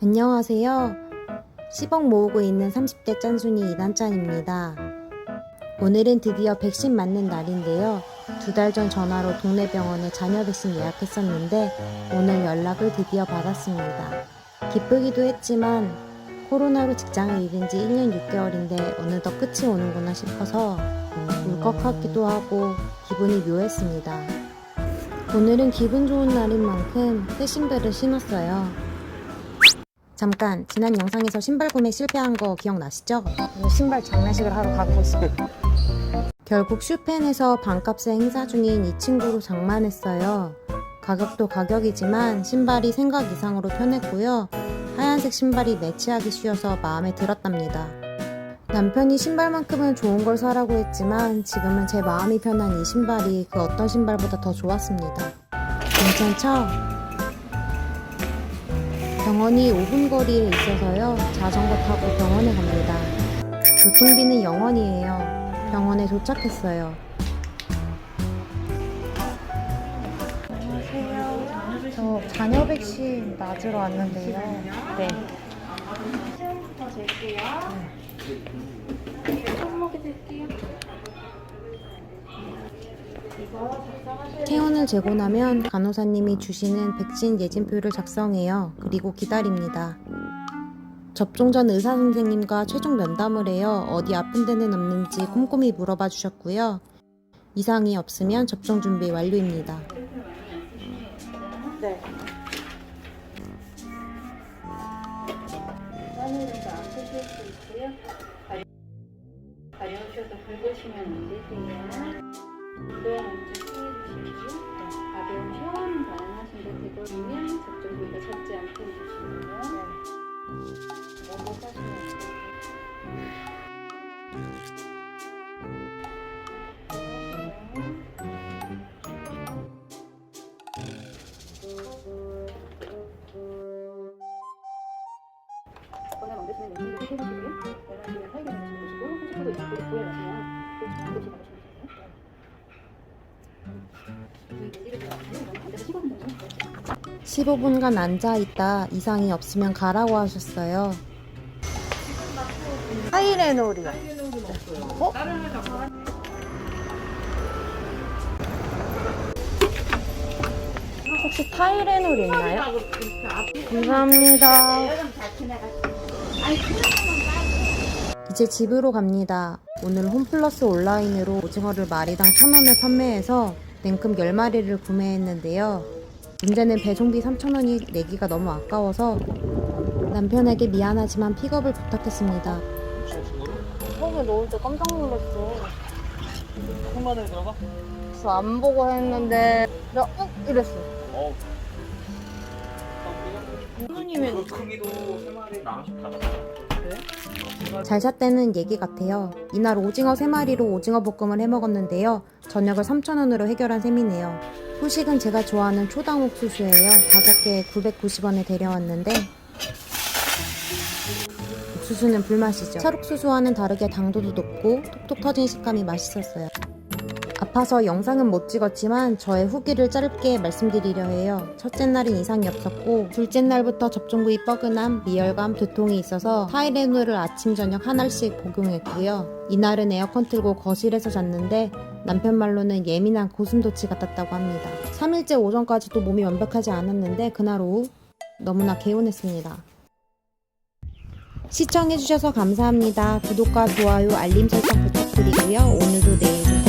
안녕하세요. 10억 모으고 있는 30대 짠순이 이단짠입니다. 오늘은 드디어 백신 맞는 날인데요. 두 달 전 전화로 동네 병원에 자녀 백신 예약했었는데 오늘 연락을 드디어 받았습니다. 기쁘기도 했지만 코로나로 직장을 잃은 지 1년 6개월인데 어느덧 끝이 오는구나 싶어서 울컥하기도 하고 기분이 묘했습니다. 오늘은 기분 좋은 날인 만큼 새 신발을 신었어요. 잠깐 지난 영상에서 신발 구매 실패한 거 기억나시죠? 신발 장례식을 하러 가고 있어. 결국 슈펜에서 반값에 행사 중인 이 친구로 장만했어요. 가격도 가격이지만 신발이 생각 이상으로 편했고요. 하얀색 신발이 매치하기 쉬워서 마음에 들었답니다. 남편이 신발만큼은 좋은 걸 사라고 했지만 지금은 제 마음이 편한 이 신발이 그 어떤 신발보다 더 좋았습니다. 괜찮죠? 병원이 5분 거리에 있어서요. 자전거 타고 병원에 갑니다. 교통비는 0원이에요. 병원에 도착했어요. 안녕하세요. 저 자녀 백신 맞으러 왔는데요. 네. 시험부터 잴게요. 손목에 잴게요. 체온을 재고 나면 간호사님이 주시는 백신 예진표를 작성해요. 그리고 기다립니다. 접종 전 의사 선생님과 최종 면담을 해요. 어디 아픈 데는 없는지 꼼꼼히 물어봐 주셨고요. 이상이 없으면 접종 준비 완료입니다. 네. 다녀오셔서 긁으시면 안 되세요. 운동 먼저 피해주시고요. 가벼운 샤워는 가능하신데 되도록이면 접종 부위가 젖지 않게 해주시고요. 너무 사시면 안 돼요. 거나 만드시면 냉장고 해주시고요. 원하시면 살균 해주시고 후식하고 있는 분이 구해가시면 급식 받으시면 15분간 앉아 있다 이상이 없으면 가라고 하셨어요. 타이레놀이요. 어? 혹시 타이레놀 있나요? 감사합니다. 이제 집으로 갑니다. 오늘 홈플러스 온라인으로 오징어를 마리당 1,000원에 판매해서 냉큼 10마리를 구매했는데요. 문제는 배송비 3,000원이 내기가 너무 아까워서 남편에게 미안하지만 픽업을 부탁했습니다. 속에 넣을 때 깜짝 놀랐어. 손만에 들어가? 그래서 안 보고 했는데 내가 어? 이랬어. 어. 부모님은 그 크기도 세 마리 나씩 다 잘 샀다는 얘기 같아요. 이날 오징어 3마리로 오징어 볶음을 해 먹었는데요. 저녁을 3,000원으로 해결한 셈이네요. 후식은 제가 좋아하는 초당 옥수수예요. 5개에 990원에 데려왔는데 옥수수는 불맛이죠. 찰옥수수와는 다르게 당도도 높고 톡톡 터진 식감이 맛있었어요. 아파서 영상은 못 찍었지만 저의 후기를 짧게 말씀드리려 해요. 첫째 날은 이상이 없었고 둘째 날부터 접종 부위 뻐근함, 미열감, 두통이 있어서 타이레놀을 아침 저녁 한 알씩 복용했고요. 이날은 에어컨 틀고 거실에서 잤는데 남편 말로는 예민한 고슴도치 같았다고 합니다. 3일째 오전까지도 몸이 완벽하지 않았는데 그날 오후 너무나 개운했습니다. 시청해주셔서 감사합니다. 구독과 좋아요, 알림 설정 부탁드리고요. 오늘도 짠짠!